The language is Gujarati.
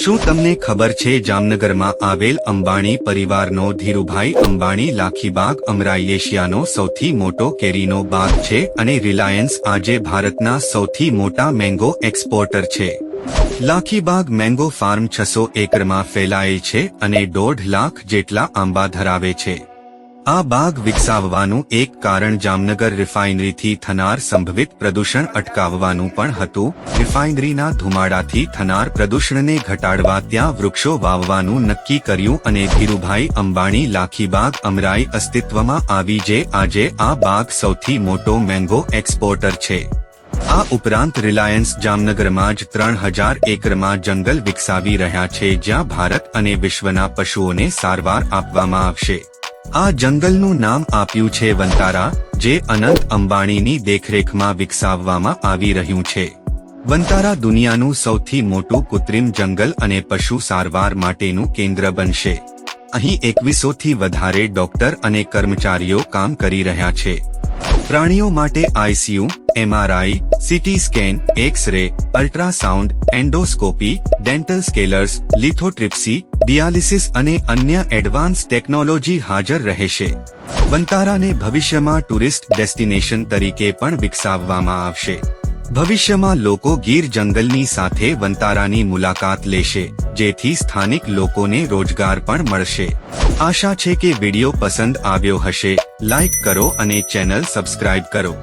શું તમને ખબર છે જામનગરમાં આવેલ અંબાણી પરિવારનો ધીરુભાઈ અંબાણી લાખીબાગ અમરાઈ એશિયાનો સૌથી મોટો કેરીનો બાગ છે અને રિલાયન્સ આજે ભારતના સૌથી મોટા મેંગો એક્સપોર્ટર છે. લાખીબાગ મેંગો ફાર્મ છસો એકરમાં ફેલાયેલ છે અને દોઢ લાખ જેટલા આંબા ધરાવે છે. આ બાગ વિકસાવવાનું એક કારણ જામનગર રિફાઇનરીથી થનાર સંભવિત પ્રદૂષણ અટકાવવાનું પણ હતું. રિફાઇનરીના ધુમાડાથી થનાર પ્રદૂષણને ઘટાડવા ત્યાં વૃક્ષો વાવવાનું નક્કી કર્યું અને ધીરુભાઈ અંબાણી લાખીબાગ અમરાઈ અસ્તિત્વમાં આવી જે આજે આ બાગ સૌથી મોટો મેંગો એક્સપોર્ટર છે. આ ઉપરાંત રિલાયન્સ જામનગરમાં જ ત્રણ હજાર એકરમાં જંગલ વિકસાવી રહ્યા છે જ્યાં ભારત અને વિશ્વના પશુઓને સારવાર આપવામાં આવશે. આ જંગલનું નામ આપ્યું છે વંતારા, જે અનંત અંબાણીની દેખરેખમાં વિકસાવવામાં આવી રહ્યું છે. વંતારા દુનિયાનું સૌથી મોટું કૃત્રિમ જંગલ અને પશુ સારવાર માટેનું કેન્દ્ર બનશે. અહીં એકવીસોથી વધારે ડોક્ટર અને કર્મચારીઓ કામ કરી રહ્યા છે. પ્રાણીઓ માટે ICU MRI, CT scan X ray ultrasound, endoscopy, dental scalers, lithotripsy dialysis અને અન્ય એડવાન્સ ટેકનોલોજી હાજર રહેશે. વંતારાને ભવિષ્યમાં ટુરિસ્ટ ડેસ્ટિનેશન તરીકે પણ વિકસાવવામાં આવશે. ભવિષ્યમાં લોકો ગીર જંગલની સાથે વંતારાની મુલાકાત લેશે, જેથી સ્થાનિક લોકોને રોજગાર પણ મળશે. આશા છે કે વિડિયો પસંદ આવ્યો હશે. લાઈક કરો અને ચેનલ સબસ્ક્રાઇબ કરો.